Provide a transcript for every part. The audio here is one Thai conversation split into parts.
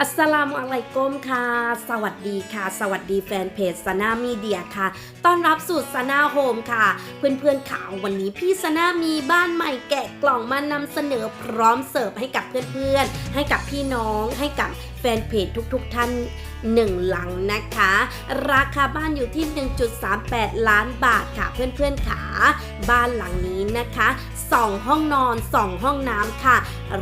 อัสสลามุอะลัยกุมค่ะ สวัสดีค่ะ สวัสดีแฟนเพจสนามีเดียค่ะ ต้อนรับสู่สนาโฮมค่ะ เพื่อนๆข่าววันนี้พี่สนามีบ้านใหม่แกะกล่องมานำเสนอพร้อมเสิร์ฟให้กับเพื่อนๆ ให้กับพี่น้องให้กับแฟนเพจทุกๆท่านหนึ่งหลังนะคะ ราคาบ้านอยู่ที่ 1.38 ล้านบาทค่ะเพื่อนๆขาบ้านหลังนี้นะคะ สองห้องนอนสองห้องน้ำค่ะ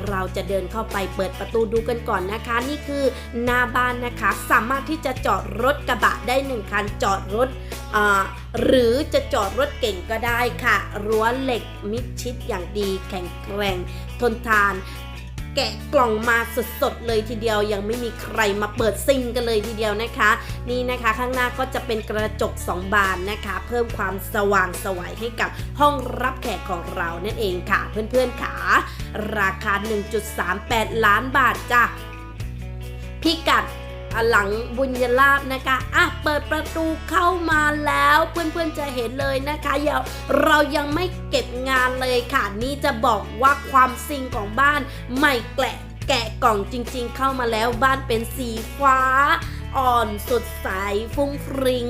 เราจะเดินเข้าไปเปิดประตูดูกันก่อนนะคะ นี่คือหน้าบ้านนะคะ สามารถที่จะจอดรถกระบะได้หนึ่งคันจอดรถอ่าหรือจะจอดรถเก่งก็ได้ค่ะ รั้วเหล็กมิดชิดอย่างดีแข็งแกร่งทนทาน แกะกล่องมาสดๆเลยทีเดียวยังไม่มีใครมาเปิดซิงกันเลยทีเดียวนะคะ นี่นะคะข้างหน้าก็จะเป็นกระจก 2 บานนะคะ เพิ่มความสว่างสวัยให้กับห้องรับแขกของเรานั่นเองค่ะ เพื่อนๆขาราคา 1.38 ล้านบาทจ้ะพิกัดหลังบุญยลาบนะคะ อะ เปิดประตูเข้ามาแล้ว พื่อนๆจะเห็นเลยนะคะอย่าเรายังไม่เก็บงานเลยค่ะ นี่จะบอกว่าความซิงของบ้านใหม่แกะแกะกล่องจริง ๆ เข้ามาแล้วบ้านเป็นสีฟ้า อ่อนสดใสฟุ้งฟริ้ง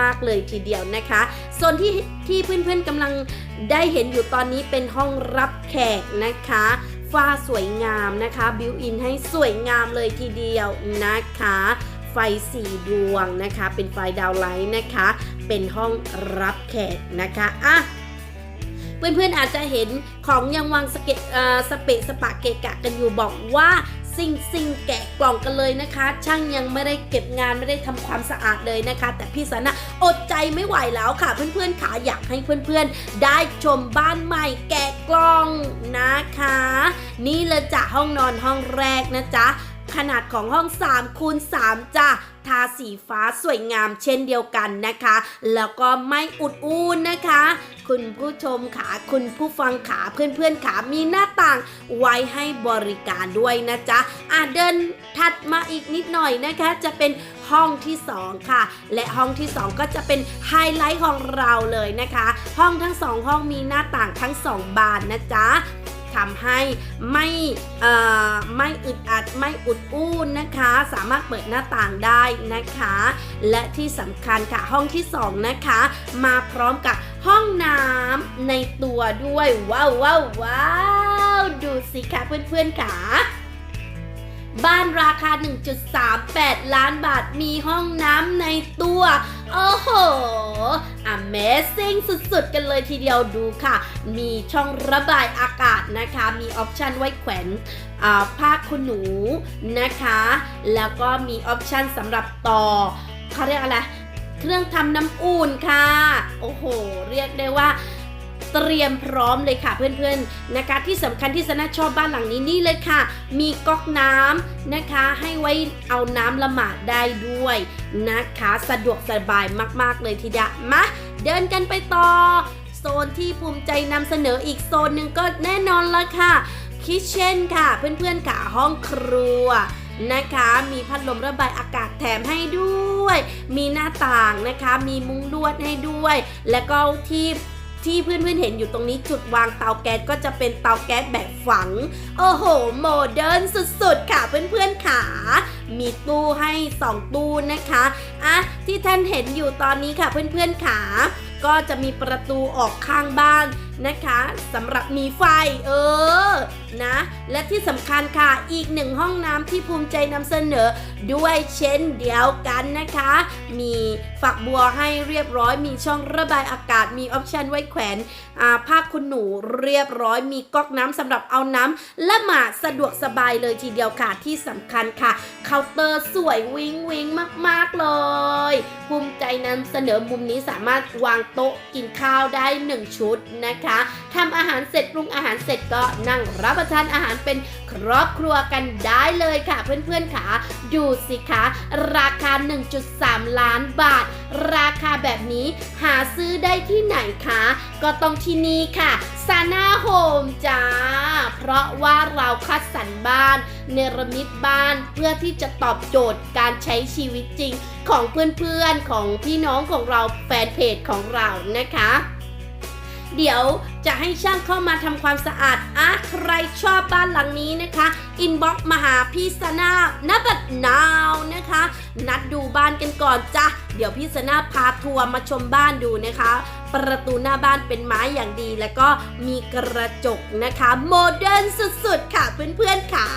มาก ๆ เลยทีเดียวนะคะส่วนที่ที่เพื่อนๆกำลังได้เห็นอยู่ตอนนี้เป็นห้องรับแขกนะคะฝ้าสวยงามนะคะบิวอินให้สวยงามเลยทีเดียวนะคะ ฟสีดวงนะคะ เป็นไฟดาวไลท์นะคะ เป็นห้องรับแขกนะคะอะเพื่อนๆอาจจะเห็นของยังวางสเกะเอ่อสเปะสปะเกะกะกันอยู่บอกว่าซิงซิงแกะกล่องกันเลยนะคะ ช่างยังไม่ได้เก็บงานไม่ได้ทำความสะอาดเลยนะคะ แต่พี่สนะอดใจไม่ไหวแล้วค่ะ เพื่อนๆขาอยากให้เพื่อนๆ ได้ชมบ้านใหม่แกะกล่องนะคะ นี่เลยจ้ะห้องนอนห้องแรกนะจ๊ะ ขนาดของห้อง3คูณ3จ้ะทาสีฟ้าสวยงามเช่นเดียวกันนะคะ แล้วก็ไม่อุดอูนนะคะ คุณผู้ชมขาคุณผู้ฟังขาเพื่อนๆขามีหน้าต่างไว้ให้บริการด้วยนะจ๊ะอะเดินถัดมาอีกนิดหน่อยนะคะ จะเป็นห้องที่ 2 ค่ะ และห้องที่ 2 ก็จะเป็นไฮไลท์ของเราเลยนะคะ ห้องทั้งสองห้องมีหน้าต่างทั้งสองบานนะจ๊ะ ทำให้ไม่อ่อไม่อึดอัดไม่อุดอู้นะคะ สามารถเปิดหน้าต่างได้นะคะ และที่สำคัญค่ะห้องที่สองนะคะ มาพร้อมกับห้องน้ำในตัวด้วยว้าวว้าวว้าวดูสิคะเพื่อนๆค่ะ บ้านราคา 1.38 ล้านบาทมีห้องน้ำในตัว โอ้โห Amazing สุดๆ กันเลยทีเดียวดูค่ะ มีช่องระบายอากาศนะคะ มีออปชันไว้แขวนผ้าคุณหนูนะคะ แล้วก็มีออปชันสำหรับต่อเขาเรียกอะไร เครื่องทำน้ำอุ่นค่ะ โอ้โห เรียกได้ว่า เตรียมพร้อมเลยค่ะเพื่อนๆนะคะ ที่สำคัญที่สนะชอบบ้านหลังนี้นี่เลยค่ะ มีก๊อกน้ำนะคะ ให้ไว้เอาน้ำละหมาดได้ด้วยนะคะ สะดวกสบายมากๆเลยทีเดียวมาเดินกันไปต่อ โซนที่ภูมิใจนำเสนออีกโซนหนึ่งก็แน่นอนละค่ะคิเช่นค่ะเพื่อนๆค่ะห้องครัวนะคะ มีพัดลมระบายอากาศแถมให้ด้วย มีหน้าต่างนะคะ มีมุ้งลวดให้ด้วย แล้วก็ที่ ที่เพื่อนๆเห็นอยู่ตรงนี้จุดวางเตาแก๊สก็จะเป็นเตาแก๊สแบบฝัง โอ้โห โมเดิร์นสุดๆ ค่ะเพื่อนๆขามีตู้ให้ 2 ตู้นะคะอะที่ท่านเห็นอยู่ตอนนี้ค่ะเพื่อนๆขาก็จะมีประตูออกข้างบ้านนะคะสำหรับมีไฟเออนะ และที่สำคัญค่ะ อีกหนึ่งห้องน้ำที่ภูมิใจนำเสนอ ด้วยเช่นเดียวกันนะคะ มีฝักบัวให้เรียบร้อย มีช่องระบายอากาศ มีออปชันไว้แขวนผ้าคุณหนูเรียบร้อย มีก๊อกน้ำสำหรับเอาน้ำละหมาดสะดวกสบายเลยทีเดียวค่ะ ที่สำคัญค่ะ เคาน์เตอร์สวยวิงวิงมาก ๆ เลย ภูมิใจนำเสนอมุมนี้สามารถวางโต๊ะกินข้าวได้ 1 ชุดนะคะทำอาหารเสร็จปรุงอาหารเสร็จก็นั่งรับประทานอาหารเป็นครอบครัวกันได้เลยค่ะเพื่อนๆค่ะดูสิคะราคา 1.3 ล้านบาท ราคาแบบนี้หาซื้อได้ที่ไหนคะก็ต้องที่นี่ค่ะซาน่าโฮมจ้า เพราะว่าเราคัดสรรบ้าน เนรมิตบ้านเพื่อที่จะตอบโจทย์การใช้ชีวิตจริงของเพื่อนๆของพี่น้องของเราแฟนเพจของเรานะคะ เดี๋ยวจะให้ช่างเข้ามาทำความสะอาดอะใครชอบบ้านหลังนี้นะคะอินบ็อกมาหาพี่สนาณบัดนาวนะคะ นัดดูบ้านกันก่อนจ้ะเดี๋ยวพี่สนาพาทัวร์มาชมบ้านดูนะคะ ประตูหน้าบ้านเป็นไม้อย่างดี แล้วก็มีกระจกนะคะ โมเดิร์นสุดๆค่ะเพื่อนๆขา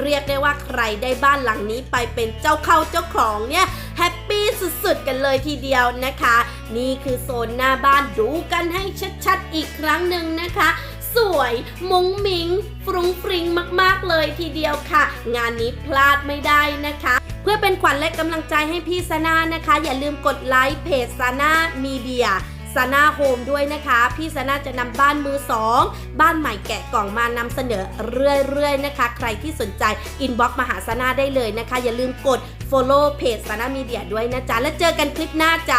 เรียกได้ว่าใครได้บ้านหลังนี้ไปเป็นเจ้าเข้าเจ้าของเนี่ยแฮปปี้สุดๆกันเลยทีเดียวนะคะ นี่คือโซนหน้าบ้านดูกันให้ชัดๆอีกครั้งหนึ่งนะคะ สวยมุ้งมิง ฟรุ้งฟริงมากๆเลยทีเดียวค่ะ งานนี้พลาดไม่ได้นะคะ เพื่อเป็นขวัญและกำลังใจให้พี่ซาน่านะคะ อย่าลืมกดไลค์เพจซาน่ามีเดียซาน่าโฮมด้วยนะคะ พี่ซาน่าจะนำบ้านมือสองบ้านใหม่แกะกล่องมานำเสนอเรื่อยๆนะคะ ใครที่สนใจอินบ็อกมาหาซาน่าได้เลยนะคะ อย่าลืมกด follow เพจซาน่ามีเดียด้วยนะจ๊ะ แล้วเจอกันคลิปหน้าจ้ะ